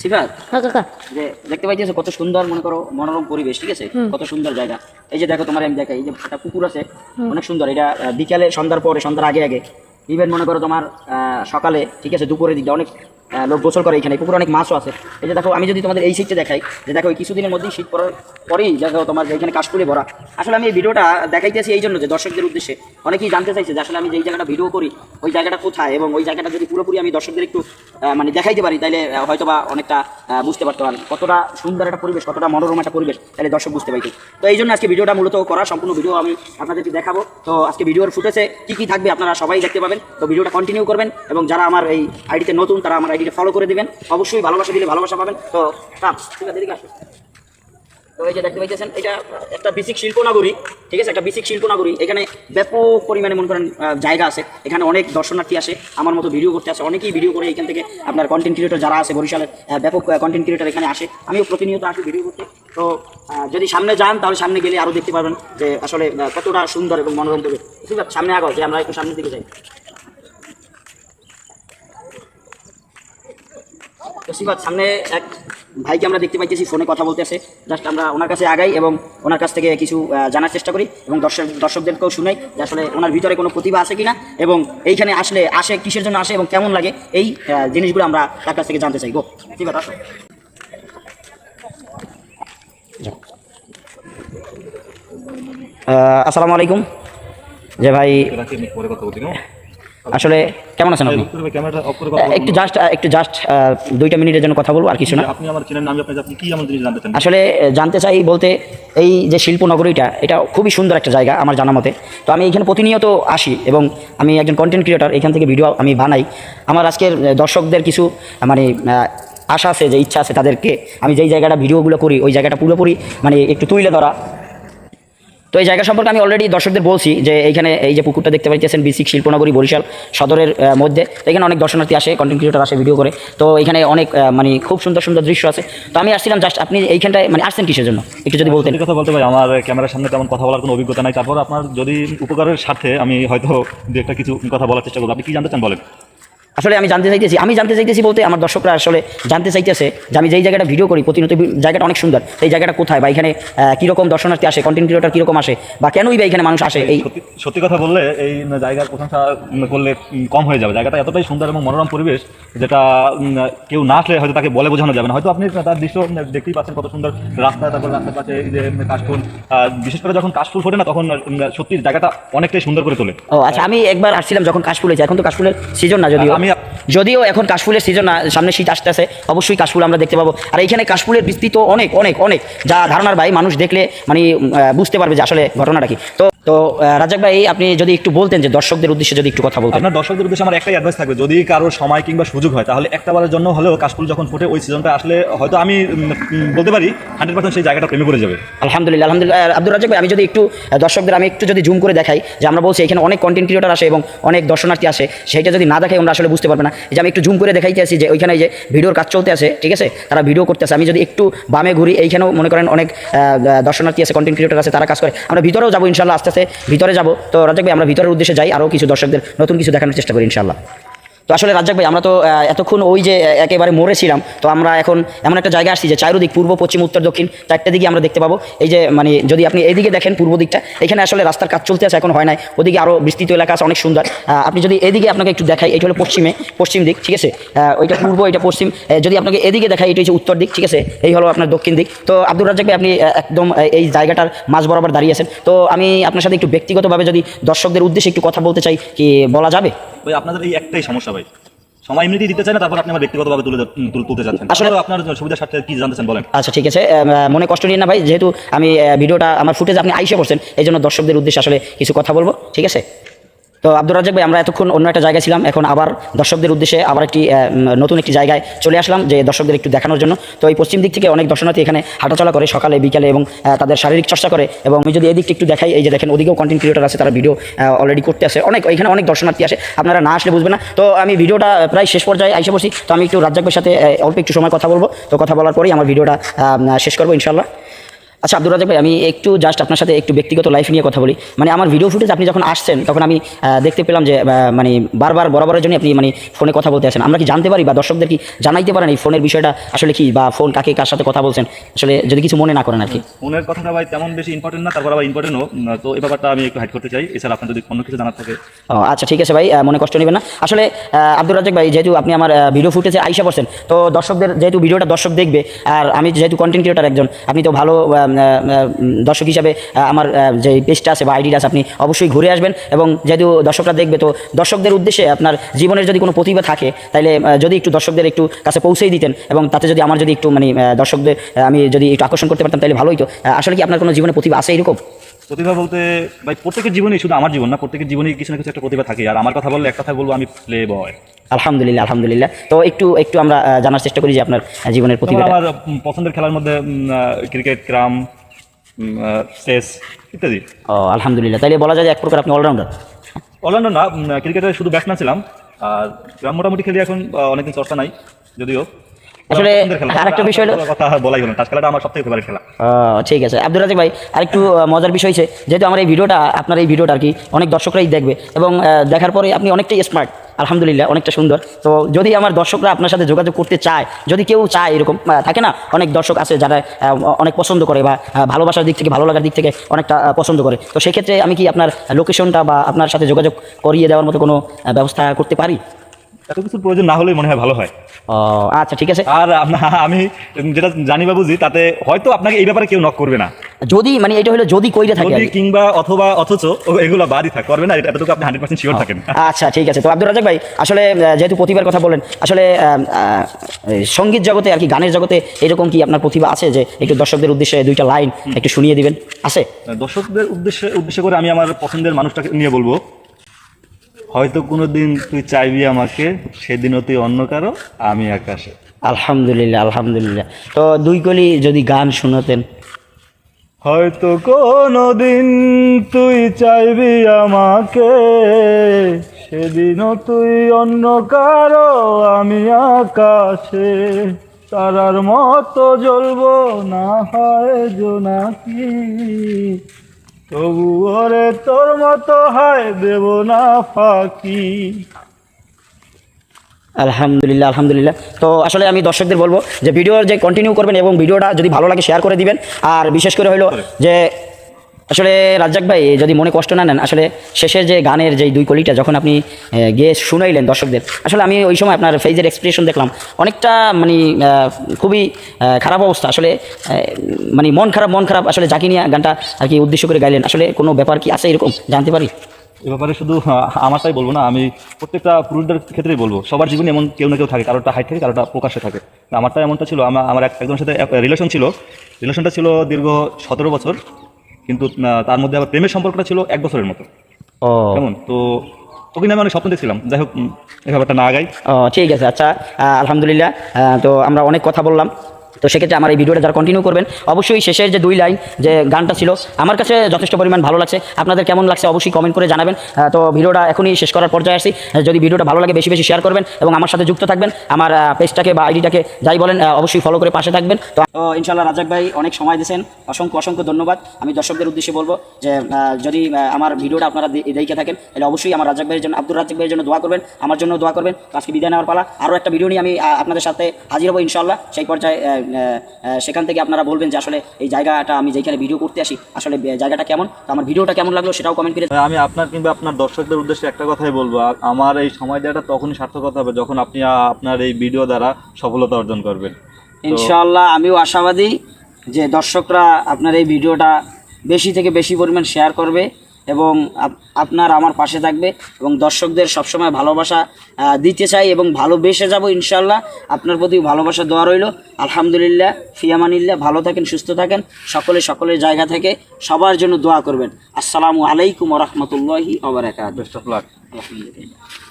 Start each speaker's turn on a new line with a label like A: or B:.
A: সিফাত
B: হ্যাঁ
A: যে দেখতে পাইতেছো কত সুন্দর মনে করো মনোরম পরিবেশ ঠিক আছে? কত সুন্দর জায়গা। এই যে দেখো তোমার আমি দেখাই এই যে একটা পুকুর আছে অনেক সুন্দর। এটা বিকালে সন্ধ্যার পরে সন্ধ্যার আগে আগে। ইভেন মনে করো তোমার আহ, সকালে ঠিক আছে দুপুরের দিকটা অনেক লোক গোসল করে এখানে, পুকুরে অনেক মাছও আছে। এই যে দেখো, আমি যদি তোমাদের এই সিটটা দেখাই, যে দেখো, এই কিছুদিনের মধ্যেই শীত পড়ার পরেই দেখো, তোমার যে এখানে কাশফুলে ভরা। আসলে আমি এই ভিডিওটা দেখাইতেছি এই জন্য যে দর্শকদের উদ্দেশ্যে। অনেকেই জানতে চাইছে যে আসলে আমি যেই জায়গাটা ভিডিও করি, ওই জায়গাটা কোথায়? এবং ওই জায়গাটা যদি পুরোপুরি আমি দর্শকদের একটু মানে দেখাইতে পারি তাহলে হয়তো বা অনেকটা বুঝতে পারতো কতটা সুন্দর একটা পরিবেশ, কতটা মনোরম একটা পরিবেশ তাহলে দর্শক বুঝতে পাইতো তো এই জন্য আজকে ভিডিওটা মূলত করা, সম্পূর্ণ ভিডিও আমি আপনাদেরকে দেখাবো। তো আজকে ভিডিওর ফুটেছে কি কি থাকবে আপনারা সবাই দেখতে পাবেন। তো ভিডিওটা কন্টিনিউ করবেন, এবং যারা আমার এই আইডিতে নতুন, তারা আমার আইডিটা ফলো করে দিবেন। অবশ্যই ভালোবাসা দিলে ভালোবাসা পাবেন। তো রাম, ঠিক আছে এদিকে। তো এই যে দেখতে পাইতেছেন এটা একটা বেসিক শিল্পনগরী ঠিক আছে একটা বেসিক শিল্পনগরী এখানে ব্যাপক পরিমাণে মনে করেন জায়গা আছে। এখানে অনেক দর্শনার্থী আসে আমার মতো ভিডিও করতে আসে। অনেকেই ভিডিও করে এখান থেকে আপনার কন্টেন্ট ক্রিয়েটর যারা আছে বরিশালের ব্যাপক কন্টেন্ট ক্রিয়েটর এখানে আসে। আমিও প্রতিনিয়ত আসি ভিডিও করতে। তো যদি সামনে যান তাহলে সামনে গেলে আরও দেখতে পারবেন যে আসলে কতটা সুন্দর এবং মনোরম হবে ঠিক আছে সামনে আগাও যে আমরা একটু সামনের দিকে যাই। তো সামনে এক ভাইকে আমরা দেখতে পাইতেছি ফোনে কথা বলতেছে। জাস্ট আমরা ওনার কাছে আগাই এবং ওনার কাছ থেকে কিছু জানার চেষ্টা করি এবং দর্শক দর্শকদেরকেও শুনাই যে আসলে ওনার ভিতরে কোনো প্রতিভা আছে কিনা এবং এইখানে আসলে আসে কিসের জন্য আসে এবং কেমন লাগে এই জিনিসগুলো আমরা তার কাছ থেকে জানতে চাই গো ঠিক আসো। আসসালামু আলাইকুম। যে ভাই আসলে কেমন আছেন আপনি। একটু জাস্ট একটু জাস্ট দুইটা মিনিটের জন্য কথা বলব আর কিছু না।
C: আপনি আমার চেনেন না, আমি আপনাকে আপনি কি এমন জিনিস জানতে চান?
A: আসলে জানতে চাই বলতে এই যে শিল্প নগরীটা এটা খুবই সুন্দর একটা জায়গা আমার জানা মতে। তো আমি এখানে প্রতিনিয়ত আসি এবং আমি একজন কন্টেন্ট ক্রিয়েটার এখান থেকে ভিডিও আমি বানাই। আমার আজকের দর্শকদের কিছু মানে আশা আছে যে ইচ্ছা আছে তাদেরকে আমি যেই জায়গাটা ভিডিওগুলো করি ওই জায়গাটা পুরোপুরি মানে একটু তুলে ধরা। তো এই জায়গা সম্পর্কে আমি অলরেডি দর্শকদের বলছি যে এইখানে এই যে পুকুরটা দেখতে পাইতেছেন বিসিক শিল্পনগরী বরিশাল সদরের মধ্যে। তো এখানে অনেক দর্শনার্থী আসে কন্টেন্ট ক্রিয়েটর আসে ভিডিও করে। তো এখানে অনেক মানে খুব সুন্দর সুন্দর দৃশ্য আছে। তো আমি আসছিলাম জাস্ট আপনি এইখানটায় মানে আসছেন কিসের জন্য? একটু যদি বলতেন।
C: কথা বলতে ভাই, আমার ক্যামেরার সামনে তেমন কথা বলার কোনো অভিজ্ঞতা নাই। তারপর আপনার যদি উপকারের স্বার্থে আমি হয়তো দু একটা কিছু কথা বলার চেষ্টা করব। আপনি কি জানতে চান বলেন?
A: আসলে আমি জানতে চাইতেছি আমি জানতে চাইতেছি বলতে আমার দর্শকরা আসলে জানতে চাইতেছে যে আমি যেই জায়গাটা ভিডিও করি প্রতিনিয়ত জায়গাটা অনেক সুন্দর। এই জায়গাটা কোথায় বা এখানে কীরকম দর্শনার্থী আসে কন্টেন্ট ক্রিয়েটর কীরকম আসে বা কেনই বা এখানে মানুষ আসে এই
C: সত্যি কথা বললে এই জায়গার প্রশংসা করলে কম হয়ে যাবে। জায়গাটা এতটাই সুন্দর এবং মনোরম পরিবেশ যেটা কেউ না আসলে হয়তো তাকে বলে বোঝানো যাবে না। হয়তো আপনি তার দৃশ্য দেখতেই পাচ্ছেন কত সুন্দর রাস্তা তারপর রাস্তার পাশে এই যে কাশফুল বিশেষ করে যখন কাশফুল ফোটে না তখন সত্যি জায়গাটা অনেকটাই সুন্দর করে তোলে।
A: ও আচ্ছা আমি একবার আসছিলাম যখন কাশফুল হয়েছে এখন তো কাশফুলের সিজন না যদিও।
C: আমি-
A: যদিও এখন কাশফুলের সিজন সামনে শীত আসে অবশ্যই কাশফুল আমরা দেখতে পাবো। আর এইখানে কাশফুলের বিস্তৃত অনেক অনেক অনেক যা ধারণার ভাই মানুষ দেখলে মানে বুঝতে পারবে যে আসলে ঘটনাটা কি। তো তো রাজাক ভাই আপনি যদি একটু বলতেন যে দর্শকদের উদ্দেশ্যে যদি একটু কথা বলতেন।
C: আপনার দর্শকদের উদ্দেশ্যে আমার একটাই অ্যাডভাইস থাকবে যদি কারও সময় কিংবা সুযোগ হয় তাহলে একটা বারের জন্য হলেও কাশফুল যখন ফোটে ওই সিজনটা আসলে হয়তো আমি বলতে পারি হান্ড্রেড পার্সেন্ট সেই জায়গাটা প্রেমে করে যাবে।
A: আলহামদুলিল্লাহ আলহামদুলিল্লাহ। আব্দুল রাজাক ভাই আমি যদি একটু দর্শকদের আমি একটু যদি জুম করে দেখাই যে আমরা বলছি এখানে অনেক কন্টেন্ট ক্রিয়েটর আসে এবং অনেক দর্শনার্থী আসে সেইটা যদি না দেখাই আমরা আসলে বুঝতে পারবে না। যে আমি একটু জুম করে দেখাইতে আছি যে ওইখানে যে ভিডিওর কাজ চলতে আছে ঠিক আছে? তারা ভিডিও করতে আছে আমি যদি একটু বামে ঘুরি এইখানেও মনে করেন অনেক দর্শনার্থী আছে কন্টেন্ট ক্রিয়েটর আছে তারা কাজ করে। আমরা ভিতরেও যাব ইনশাল্লাহ আস্তে আস্তে আস্তে ভিতরে যাব। তো রাজাক ভাই, আমরা ভিতরের উদ্দেশ্যে যাই আরও কিছু দর্শকদের নতুন কিছু দেখানোর চেষ্টা করি ইনশাল্লাহ তো আসলে রাজ্জাক ভাই, আমরা তো এতক্ষণ ওই যে একেবারে মরেছিলাম, তো আমরা এখন এমন একটা জায়গা আসছি যে চারোদিক পূর্ব, পশ্চিম, উত্তর, দক্ষিণ, চারটে দিকে আমরা দেখতে পাবো। এই যে মানে যদি আপনি এইদিকে দেখেন পূর্ব দিকটা, এখানে আসলে রাস্তার কাজ চলতে আছে, এখন হয় নাই। ওদিকে আরও বিস্তৃত এলাকা আছে, অনেক সুন্দর। আপনি যদি এদিকে আপনাকে একটু দেখাই, এটা হলো পশ্চিমে, পশ্চিম দিক, ঠিক আছে? ওইটা পূর্ব, এটা পশ্চিম। যদি আপনাকে এদিকে দেখাই, এটা হচ্ছে উত্তর দিক, ঠিক আছে? এই হলো আপনার দক্ষিণ দিক। তো আব্দুর রাজ্জাক ভাই, আপনি একদম এই জায়গাটার মাঝ বরাবর দাঁড়িয়ে আছেন। তো আমি আপনার সাথে একটু ব্যক্তিগতভাবে যদি দর্শকদের উদ্দেশ্যে একটু কথা বলতে চাই, কি বলা যাবে?
C: ভাই আপনাদের এই একটাই সমস্যা ভাই। সময় এমনিতেই দিতে চাই না তারপর আপনি আমার ব্যক্তিগতভাবে তুলে তুলতে চাচ্ছেন
A: আসলে-
C: আপনার সুবিধার স্বার্থে কি জানতে চান বলেন।
A: আচ্ছা ঠিক আছে। মনে কষ্ট নিয়ে না ভাই যেহেতু আমি ভিডিওটা আমার ফুটেজ আপনি আইসে করছেন এই জন্য দর্শকদের উদ্দেশ্যে আসলে কিছু কথা বলব ঠিক আছে? তো আব্দুর রাজ্জাক ভাই, আমরা এতক্ষণ অন্য একটা জায়গায় ছিলাম, এখন আবার দর্শকদের উদ্দেশ্যে আবার একটি নতুন একটি জায়গায় চলে আসলাম, যে দর্শকদের একটু দেখানোর জন্য। তো এই পশ্চিম দিক থেকে অনেক দর্শনার্থী এখানে হাঁটাচলা করে, সকালে, বিকালে এবং তাদের শারীরিক চর্চা করে এবং আমি যদি এদিকটা একটু দেখাই, এই যে দেখেন, ওদিকেও কন্টেন্ট ক্রিয়েটর আছে, তারা ভিডিও অলরেডি করতে আসে। অনেক, এখানে অনেক দর্শনার্থী আসে, আপনারা না আসলে বুঝবেন না। তো আমি ভিডিওটা প্রায় শেষ পর্যায়ে আইসে বসি তো আমি একটু রাজ্জাক ভাইয়ের সাথে অল্প একটু সময় কথা বলব। তো কথা বলার পরেই আমার ভিডিওটা শেষ করব ইনশাল্লাহ আচ্ছা আব্দুর রাজাক ভাই আমি একটু জাস্ট আপনার সাথে একটু ব্যক্তিগত লাইফ নিয়ে কথা বলি। মানে আমার ভিডিও ফুটেজ আপনি যখন আসছেন তখন আমি দেখতে পেলাম যে মানে বারবার বরাবরের জন্য আপনি মানে ফোনে কথা বলতে আছেন আমরা কি জানতে পারি বা দর্শকদের কি জানাইতে পারেন এই ফোনের বিষয়টা আসলে কি বা ফোন কাকে কার সাথে কথা বলছেন? আসলে যদি কিছু মনে না করেন আর কি।
C: ফোনের কথাটা ভাই তেমন বেশি ইম্পর্টেন্ট না তারপর আবার ইম্পর্টেন্টও তো এই ব্যাপারটা আমি একটু হাইড করতে চাই। এছাড়া আপনার যদি অন্য কিছু জানার থাকে।
A: আচ্ছা ঠিক আছে ভাই মনে কষ্ট নেবেন না। আসলে আহ, আব্দুর রাজাক ভাই যেহেতু আপনি আমার ভিডিও ফুটেজে আইসা পড়ছেন তো দর্শকদের যেহেতু ভিডিওটা দর্শক দেখবে আর আমি যেহেতু কন্টেন্ট ক্রিয়েটার একজন আপনি তো ভালো দর্শক হিসাবে আমার যে পেজটা আছে বা আইডিটা আছে, আপনি অবশ্যই ঘুরে আসবেন। এবং যেহেতু দর্শকরা দেখবে, তো দর্শকদের উদ্দেশ্যে আপনার জীবনের যদি কোনো প্রতিভা থাকে তাহলে যদি একটু দর্শকদের একটু কাছে পৌঁছেই দিতেন এবং তাতে যদি আমার যদি একটু মানে দর্শকদের আমি যদি একটু আকর্ষণ করতে পারতাম তাহলে ভালোই তো আসলে কি আপনার কোনো জীবনে প্রতিভা আছে এরকম?
C: প্রতিভা বলতে ভাই প্রত্যেকের জীবনেই শুধু আমার জীবন না প্রত্যেকের জীবনেই কিছু না কিছু একটা প্রতিভা থাকে। আর আমার কথা বললে এক কথা বলব আমি প্লে বয়
A: আলহামদুলিল্লাহ আলহামদুলিল্লাহ। তো একটু একটু আমরা জানার চেষ্টা করি যে আপনার জীবনের প্রতিভা
C: আমার পছন্দের খেলার মধ্যে ক্রিকেট ক্রাম চেস ইত্যাদি।
A: ও আলহামদুলিল্লাহ। তাহলে বলা যায় যে এক প্রকার আপনি অলরাউন্ডার
C: অলরাউন্ডার না ক্রিকেটে শুধু ব্যাটসম্যান ছিলাম। আর ক্রাম মোটামুটি খেলি এখন অনেকদিন চর্চা নাই যদিও।
A: আসলে আরেকটা বিষয় হলো-
C: কথা বলাই হলো খেলাটা আমার সবথেকে ফেভারিট খেলা।
A: ঠিক আছে। আব্দুল রাজাক ভাই আরেকটু মজার বিষয় হচ্ছে যেহেতু আমার এই ভিডিওটা আপনার এই ভিডিওটা আর কি অনেক দর্শকরাই দেখবে। এবং দেখার পরে আপনি অনেকটাই স্মার্ট আলহামদুলিল্লাহ অনেকটা সুন্দর। তো যদি আমার দর্শকরা আপনার সাথে যোগাযোগ করতে চায় যদি কেউ চায় এরকম থাকে না? অনেক দর্শক আছে যারা অনেক পছন্দ করে বা ভালোবাসার দিক থেকে ভালো লাগার দিক থেকে অনেকটা পছন্দ করে। তো সেক্ষেত্রে আমি কি আপনার লোকেশনটা বা আপনার সাথে যোগাযোগ করিয়ে দেওয়ার মতো কোনো ব্যবস্থা করতে পারি?
C: এত প্রয়োজন না হলেই মনে হয় ভালো হয়।
A: ও আচ্ছা ঠিক আছে।
C: আর আপনা- আমি যেটা জানি তাতে হয়তো আপনাকে এই ব্যাপারে কেউ নক করবে না।
A: যদি মানে এটা হলো যদি কইরে থাকে
C: যদি
A: আর কি।
C: কিংবা অথবা অথচ ও এগুলো বাদই থাক করবে না এটা এতটুকু আপনি হান্ড্রেড পার্সেন্ট শিওর থাকেন।
A: আচ্ছা ঠিক আছে। তো আব্দুর রাজাক ভাই আসলে আহ, যেহেতু প্রতিভার কথা বলেন আসলে আহ, আহ, এই সংগীত জগতে আর কি গানের জগতে এরকম কি আপনার প্রতিভা আছে যে একটু দর্শকদের উদ্দেশ্যে দুইটা লাইন একটু শুনিয়ে দিবেন? আছে?
C: দর্শকদের উদ্দেশ্যে উদ্দেশ্য করে আমি আমার পছন্দের মানুষটাকে নিয়ে বলব। হয়তো কোনো দিন তুই চাইবি আমাকে সেদিনও তুই অন্য কারও আমি আকাশে।
A: আলহামদুলিল্লাহ আলহামদুলিল্লাহ। তো দুই কলি যদি গান শোনাতেন।
C: হয়তো কোনো দিন তুই চাইবি আমাকে সেদিনও তুই অন্য কারও আমি আকাশে। তারার মতো জ্বলবো না হয় জোনাকি। তবু ওরে তোর মতো হয় দেব না ফাঁকি।
A: আলহামদুলিল্লাহ আলহামদুলিল্লাহ। তো আসলে আমি দর্শকদের বলব যে ভিডিও যে কন্টিনিউ করবেন এবং ভিডিওটা যদি ভালো লাগে শেয়ার করে দিবেন। আর বিশেষ করে হলো যে আসলে রাজ্জাক ভাই, যদি মনে কষ্ট না নেন, আসলে শেষের যে গানের যে দুই কলিটা, যখন আপনি গেয়ে শুনাইলেন দর্শকদের, আসলে আমি ওই সময় আপনার ফেজের এক্সপ্রেশন দেখলাম। অনেকটা মানে খুবই খারাপ অবস্থা। আসলে মানে মন খারাপ মন খারাপ। আসলে যাকে নিয়ে গানটা আর কি উদ্দেশ্য করে গাইলেন। আসলে কোনো ব্যাপার কি আছে এরকম? জানতে পারি?
C: এ ব্যাপারে শুধু আমারটাই বলব না, আমি প্রত্যেকটা পুরুষদের ক্ষেত্রেই বলব। সবার জীবনে এমন কেউ না কেউ থাকে কারোটা হাইট থাকে কারোটা প্রকাশ্যে থাকে। আমারটা এমনটা ছিল আমার আমার এক- একজনের সাথে রিলেশন ছিল। রিলেশনটা ছিল দীর্ঘ সতেরো বছর। কিন্তু তার মধ্যে আবার প্রেমের সম্পর্কটা ছিল এক বছরের মতো। কেমন? তো তোকে আমি অনেক স্বপ্ন দেখছিলাম। যাই হোক এই ব্যাপারটা না আগাই।
A: ঠিক আছে। আচ্ছা আহ, আলহামদুলিল্লাহ। আহ, তো আমরা অনেক কথা বললাম। তো সেক্ষেত্রে আমার এই ভিডিওটা যারা কন্টিনিউ করবেন অবশ্যই শেষের যে দুই লাইন যে গানটা ছিল আমার কাছে যথেষ্ট পরিমাণ ভালো লাগছে। আপনাদের কেমন লাগছে অবশ্যই কমেন্ট করে জানাবেন। তো ভিডিওটা এখনই শেষ করার পর্যায়ে আহ, যদি ভিডিওটা ভালো লাগে বেশি বেশি শেয়ার করবেন এবং আমার সাথে যুক্ত থাকবেন আমার পেজটাকে বা আইডিটাকে যাই বলেন অবশ্যই ফলো করে পাশে থাকবেন। তো ইনশাল্লাহ রাজাক ভাই অনেক সময় দিয়েছেন। অসংখ্য অসংখ্য ধন্যবাদ। আমি দর্শকদের উদ্দেশ্যে বলব যে যদি আমার ভিডিওটা আপনারা দেখে থাকেন তাহলে অবশ্যই আমার রাজাক ভাইয়ের জন্য আব্দুর রাজাক ভাইয়ের জন্য দোয়া করবেন আমার জন্য দোয়া করবেন। আজকে বিদায় নেওয়ার পালা। আরও একটা ভিডিও নিয়ে আমি আপনাদের সাথে হাজির হব ইনশাল্লাহ সেই পর্যায়ে সেখান থেকে আপনারা বলবেন যে আসলে এই জায়গাটা আমি যেখানে ভিডিও করতে আসি আসলে জায়গাটা কেমন? তো আমার ভিডিওটা কেমন লাগল সেটাও কমেন্ট করে
C: আমি আপনার কিংবা আপনার দর্শকদের উদ্দেশ্যে একটা কথাই বলব। আমার এই সময় দেওয়াটা তখনই সার্থকতা হবে যখন আপনি আপনার এই ভিডিও দ্বারা সফলতা অর্জন করবেন।
A: ইনশাআল্লাহ আমিও আশাবাদী যে দর্শকরা আপনার এই ভিডিওটা বেশি থেকে বেশি পরিমাণ শেয়ার করবে। এবং আপনার আমার পাশে থাকবে এবং দর্শকদের সবসময় ভালোবাসা দিতে চাই এবং ভালোবেসে যাব ইনশাল্লাহ আপনার প্রতি ভালোবাসা দেওয়া রইল। আলহামদুলিল্লাহ ফিয়ামানিল্লাহ ভালো থাকেন সুস্থ থাকেন। সকলে সকলের জায়গা থেকে সবার জন্য দোয়া করবেন। আসসালামু আলাইকুম রহমতুল্লাহি আবরাকাত
C: বেস্ট অফ লাক
A: আলহামদুলিল্লাহ।